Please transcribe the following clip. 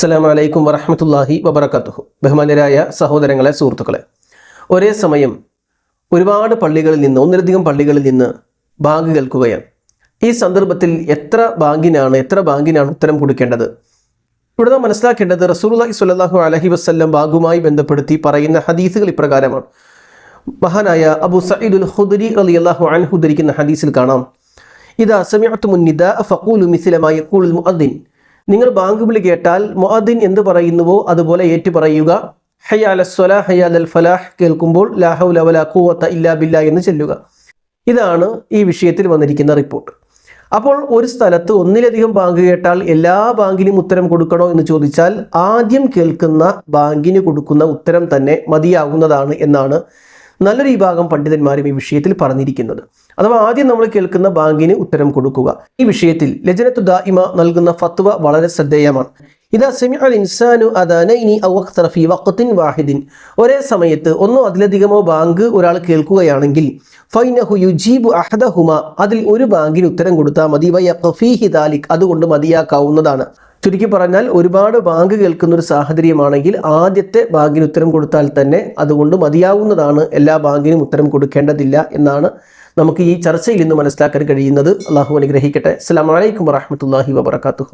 അസ്സലാമു വലൈക്കും വറഹമത്തല്ലാഹി വബർക്കാത്തുഹു ബഹുമാനരായ സഹോദരങ്ങളെ സുഹൃത്തുക്കളെ ഒരേ സമയം ഒരുപാട് പള്ളികളിൽ നിന്ന് ഒന്നിലധികം പള്ളികളിൽ നിന്ന് ബാങ്ക് കേൾക്കുകയാണ്. ഈ സന്ദർഭത്തിൽ എത്ര ബാങ്കിനാണ് എത്ര ബാങ്കിനാണ് ഉത്തരം കൊടുക്കേണ്ടത്? ഇവിടെ നാം മനസ്സിലാക്കേണ്ടത് റസൂലുള്ളാഹി സ്വല്ലല്ലാഹു അലഹി വസല്ലം ബാങ്കുമായി ബന്ധപ്പെടുത്തി പറയുന്ന ഹദീസുകൾ ഇപ്രകാരമാണ്. മഹാനായ അബു സഈദുൽ ഹുദരി അലി അള്ളാഹു അൻഹുദരിക്കുന്ന ഹദീസിൽ കാണാം. ഇതാ സമയത്ത് നിദാ ഫഖൂലു മിസിലമായ യഖൂലുൽ മുഅദ്ദിൻ നിങ്ങൾ ബാങ്ക് വിളി കേട്ടാൽ മുഅദ്ദിൻ എന്ത് പറയുന്നുവോ അതുപോലെ ഏറ്റു പറയുക. ഹയ്യാല സ്വലാ ഹയ്യാൽ ഫലാഹ് കേൾക്കുമ്പോൾ ലാഹു ലവല കൂവത്ത ഇല്ലാ ബില്ല എന്ന് ചെല്ലുക. ഇതാണ് ഈ വിഷയത്തിൽ വന്നിരിക്കുന്ന റിപ്പോർട്ട് അപ്പോൾ ഒരു സ്ഥലത്ത് ഒന്നിലധികം ബാങ്ക് കേട്ടാൽ എല്ലാ ബാങ്കിനും ഉത്തരം കൊടുക്കണോ എന്ന് ചോദിച്ചാൽ ആദ്യം കേൾക്കുന്ന ബാങ്കിന് കൊടുക്കുന്ന ഉത്തരം തന്നെ മതിയാകുന്നതാണ് എന്നാണ് നല്ലൊരു വിഭാഗം പണ്ഡിതന്മാരും ഈ വിഷയത്തിൽ പറഞ്ഞിരിക്കുന്നത്. അഥവാ ആദ്യം നമ്മൾ കേൾക്കുന്ന ബാങ്കിന് ഉത്തരം കൊടുക്കുക. ഈ വിഷയത്തിൽ ലജനത്തു ദായിമ നൽകുന്ന ഫത്വ വളരെ ശ്രദ്ധേയമാണ്. ഇതാ അൽ ഇൻസാനു വാഹിദിൻ. ഒരേ സമയത്ത് ഒന്നോ അതിലധികമോ ബാങ്ക് ഒരാൾ കേൾക്കുകയാണെങ്കിൽ ഫൈനഹു യുജീബു അഹദഹുമ അതിൽ ഒരു ബാങ്കിന് ഉത്തരം കൊടുത്താൽ മതി. അതുകൊണ്ട് മതിയാക്കാവുന്നതാണ്. ചുരുക്കി പറഞ്ഞാൽ ഒരുപാട് ബാങ്ക് കേൾക്കുന്ന ഒരു സാഹചര്യമാണെങ്കിൽ ആദ്യത്തെ ബാങ്കിന് ഉത്തരം കൊടുത്താൽ തന്നെ അതുകൊണ്ട് മതിയാവുന്നതാണ്. എല്ലാ ബാങ്കിനും ഉത്തരം കൊടുക്കേണ്ടതില്ല എന്നാണ് നമുക്ക് ഈ ചർച്ചയിൽ നിന്ന് മനസ്സിലാക്കാൻ കഴിയുന്നത്. അള്ളാഹു അനുഗ്രഹിക്കട്ടെ. അസ്സാം വലൈക്കും വാഹമത്തല്ലാഹി വബർക്കാത്തു